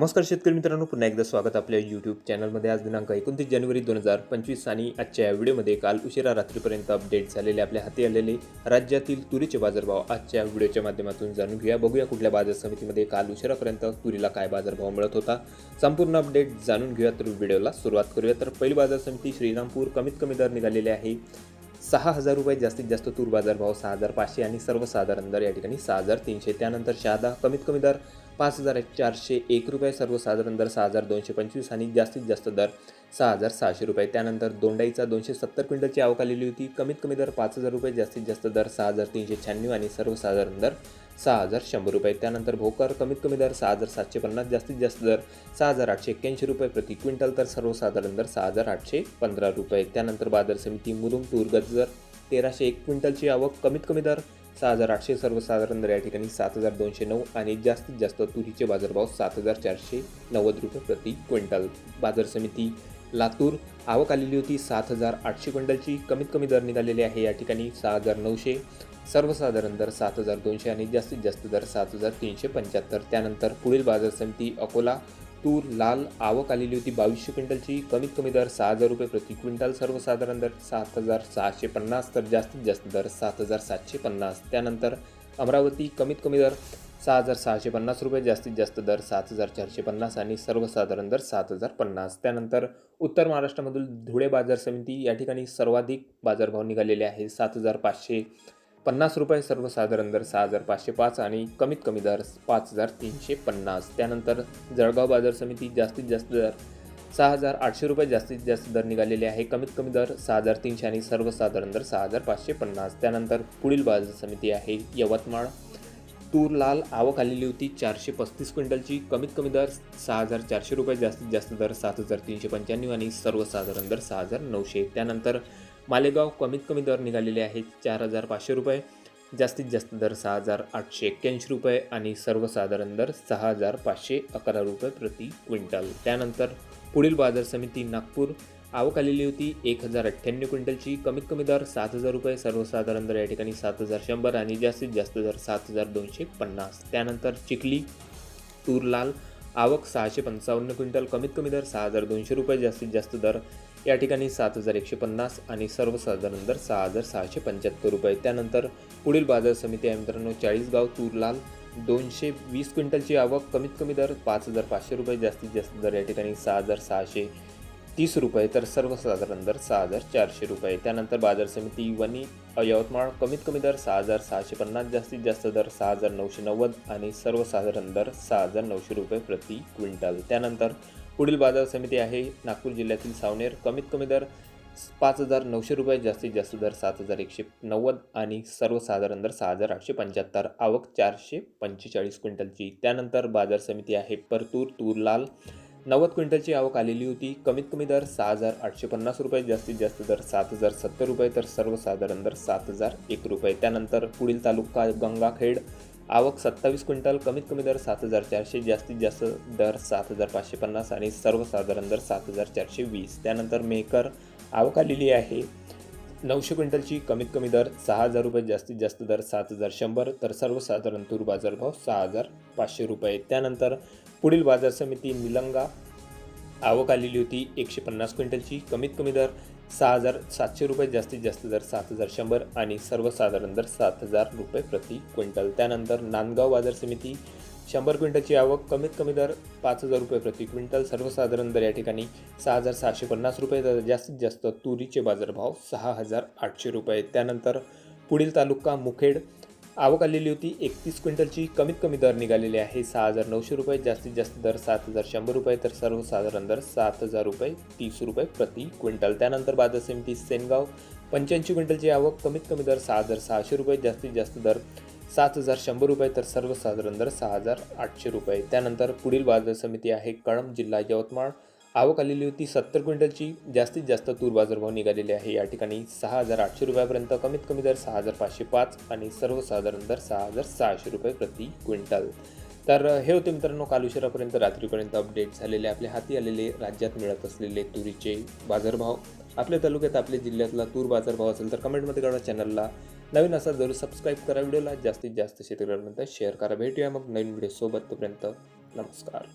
नमस्कार शेतकरी मित्रांनो पुन्हा एकदा स्वागत आपल्या यूट्यूब चॅनलमध्ये आज दिनांक एकोणतीस जानेवारी दोन हजार पंचवीस आणि आजच्या या व्हिडिओमध्ये काल उशिरा रात्रीपर्यंत अपडेट झालेले आपल्या हाती आलेले राज्यातील तुरीचे बाजारभाव. आजच्या व्हिडिओच्या माध्यमातून जाणून घेऊया. बघूया कुठल्या बाजार समितीमध्ये काल उशिरापर्यंत तुरीला काय बाजारभाव मिळत होता. संपूर्ण अपडेट जाणून घेऊया तर व्हिडिओला सुरुवात करूया. तर पहिली बाजार समिती श्रीरामपूर कमीत कमी दर निघालेले आहे. सहा हजार रुपये जास्तीत जास्त तूर बाजारभाव सहा हजार पाचशे आणि सर्वसाधारण दर या ठिकाणी सहा हजार तीनशे. त्यानंतर शहादा कमीत कमी दर पाच हजार चारशे एक रुपये सर्वसाधारण दर सहा हजार दोनशे पंचवीस आणि जास्तीत जास्त दर सहा हजार सहाशे रुपये. त्यानंतर दोंडाईचा दोनशे सत्तर क्विंटलची आवक आलेली होती. कमीत कमी दर पाच हजार रुपये जास्तीत जास्त दर सहा हजार तीनशे शहाण्णव आणि सर्वसाधारण दर सहा हजार शंभर रुपये. त्यानंतर भोकर कमीत कमी दर सहा हजार सातशे पन्नास जास्तीत जास्त दर सहा हजार आठशे एक्क्याऐंशी रुपये प्रति क्विंटल तर सर्वसाधारण दर सहा हजार आठशे पंधरा रुपये. त्यानंतर बाजार समिती मुरुम तूर गजर तेराशे एक क्विंटलची आवक कमीत कमी दर सहा हजार आठशे सर्वसाधारण दर या ठिकाणी सात हजार दोनशे नऊ आणि जास्तीत जास्त तुरीचे बाजारभाव सात हजार चारशे नव्वद रुपये प्रति क्विंटल. बाजार समिती लातूर आवक आलेली होती सात हजार आठशे क्विंटलची. कमीत कमी दर निघालेले आहे या ठिकाणी सहा हजार नऊशे. सर्वसाधारण दर सात हजार दोनशे आणि जास्तीत जास्त दर सात हजार तीनशे पंच्याहत्तर. त्यानंतर पुढील बाजार समिती अकोला तूर लाल आवक आलेली होती बावीसशे क्विंटलची. कमीत कमी दर सहा हजार रुपये प्रति क्विंटल सर्वसाधारण दर सात हजार सहाशे पन्नास तर जास्तीत जास्त दर सात हजार सातशे पन्नास. त्यानंतर अमरावती कमीत कमी दर सहा हजार सहाशे पन्नास रुपये जास्तीत जास्त दर सात हजार चारशे पन्नास आणि सर्वसाधारण दर सात हजार पन्नास. त्यानंतर उत्तर महाराष्ट्रामधील धुळे बाजार समिती या ठिकाणी सर्वाधिक बाजारभाव निघालेले आहे सात हजार पाचशे पन्नास रुपये सर्वसाधारण दर सहा हजार पाचशे पाच आणि कमीत कमी दर पाच हजार तीनशे पन्नास. त्यानंतर जळगाव बाजार समिती जास्तीत जास्त दर सहा हजार आठशे रुपये जास्तीत जास्त दर निघालेले आहे. कमीत कमी दर सहा हजार तीनशे आणि सर्वसाधारण दर सहा हजार पाचशे पन्नास. त्यानंतर पुढील बाजार समिती आहे यवतमाळ. तूर लाल आवक आलेली होती चारशे पस्तीस क्विंटलची. कमीत कमी दर सहा हजार चारशे रुपये जास्तीत जास्त दर सात हजार तीनशे पंच्याण्णव आणि सर्वसाधारण दर सहा हजार नऊशे. त्यानंतर मालेगाव कमीत कमी दर निघालेले आहेत चार हजार पाचशे रुपये. जास्तीत जास्त दर सहा हजार आठशे एक्क्याऐंशी रुपये आणि सर्वसाधारण दर सहा हजार पाचशे अकरा रुपये प्रति क्विंटल. त्यानंतर पुढील बाजार समिती नागपूर. आवक आलेली होती एक हजार अठ्ठ्याण्णव क्विंटलची. कमीत कमी दर सात हजार रुपये सर्वसाधारण दर या ठिकाणी सात हजार शंभर आणि जास्तीत जास्त दर सात हजार दोनशे पन्नास. त्यानंतर चिखली तूर लाल आवक सहाशे पंचावन्न क्विंटल कमीत कमी दर सहा हजार दोनशे रुपये जास्तीत जास्त दर या ठिकाणी सात हजार एकशे पन्नास आणि सर्वसाधारण दर सहा हजार सहाशे पंच्याहत्तर रुपये. त्यानंतर पुढील बाजार समिती आहे मित्रांनो चाळीसगाव तूर लाल दोनशे वीस क्विंटलची आवक कमीत कमी दर पाच हजार पाचशे रुपये जास्तीत जास्त दर या ठिकाणी सहा हजार सहाशे तीस रुपये तर सर्वसाधारण दर सहा हजार चारशे रुपये. त्यानंतर बाजार समिती वनी यवतमाळ कमीत कमी दर सहा हजार सहाशे पन्नास जास्तीत जास्त दर सहा हजार नऊशे नव्वद आणि सर्वसाधारण दर सहा हजार नऊशे रुपये प्रति क्विंटल. त्यानंतर पुढील बाजार समिती आहे. नागपूर जिल्ह्यातील सावनेर. कमीत कमी दर पाच हजार नऊशे रुपये जास्तीत जास्त दर सात हजार एकशे नव्वद आणि सर्वसाधारण दर सहा हजार आठशे पंच्याहत्तर. आवक चारशे पंचेचाळीस क्विंटलची. त्यानंतर बाजार समिती आहे परतूर तूर लाल नव्वद क्विंटलची आवक आलेली होती. कमीत कमी दर सहा हजार आठशे पन्नास रुपये जास्तीत जास्त दर सात हजार सत्तर रुपये तर सर्वसाधारण दर सात हजार एक रुपये. त्यानंतर पुढील तालुका गंगाखेड आवक सत्तावीस क्विंटल कमीत कमी दर सात हजार चारशे जास्तीत जास्त दर सात हजार पाचशे पन्नास आणि सर्वसाधारण दर सात हजार चारशे वीस. त्यानंतर मेकर आवक आलेली आहे. नऊशे क्विंटलची कमीत कमी दर सहा हजार रुपये जास्तीत जास्त दर सात हजार शंभर तर सर्वसाधारण तूर बाजारभाव सहा हजार पाचशे रुपये. त्यानंतर पुढील बाजार समिती निलंगा आवक आलेली होती एकशे पन्नास क्विंटलची. कमीत कमी दर सहा हजार सातशे रुपये जास्तीत जास्त दर सात हजार शंभर आणि सर्वसाधारण दर सात हजार रुपये प्रति क्विंटल. त्यानंतर नांदगाव बाजार समिती शंभर क्विंटलची आवक कमीत कमी दर पाच हजार रुपये प्रति क्विंटल सर्वसाधारण दर या ठिकाणी सहा हजार सहाशे पन्नास रुपये तर जास्तीत जास्त तुरीचे बाजारभाव सहा हजार आठशे रुपये. त्यानंतर पुढील तालुका मुखेड आवक आलेली होती. एकतीस क्विंटलची कमीत कमी दर निघालेली आहे. सहा हजार नऊशे रुपये जास्तीत जास्त दर सात हजार शंभर रुपये तर सर्वसाधारण दर सात हजार रुपये तीस रुपये प्रति क्विंटल. त्यानंतर बाजार समिती सेनगाव पंच्याऐंशी क्विंटलची आवक कमीत कमी दर सहा हजार सहाशे रुपये जास्तीत जास्त दर सात हजार शंभर रुपये तर सर्वसाधारण दर सहा हजार आठशे रुपये. त्यानंतर पुढील बाजार समिती आहे कळंब जिल्हा यवतमाळ. आवक आलेली होती. सत्तर क्विंटलची जास्तीत जास्त तूर बाजारभाव निघालेले आहे. या ठिकाणी सहा हजार आठशे रुपयापर्यंत कमीत कमी दर सहा हजार पाचशे पाच आणि सर्वसाधारण दर सहा हजार सहाशे रुपये प्रति क्विंटल. तर हे होते मित्रांनो काल उशिरापर्यंत रात्रीपर्यंत अपडेट झालेले आपल्या हाती आलेले राज्यात मिळत असलेले तुरीचे बाजारभाव. आपल्या तालुक्यात आपल्या जिल्ह्यातला तूर बाजारभाव असेल तर कमेंटमध्ये कळवा चॅनलला नवीन असा जरूर सबस्क्राईब करा व्हिडिओला. जास्तीत जास्त शेतकऱ्यांपर्यंत शेअर करा. भेटूया मग नवीन व्हिडिओसोबत तोपर्यंत नमस्कार.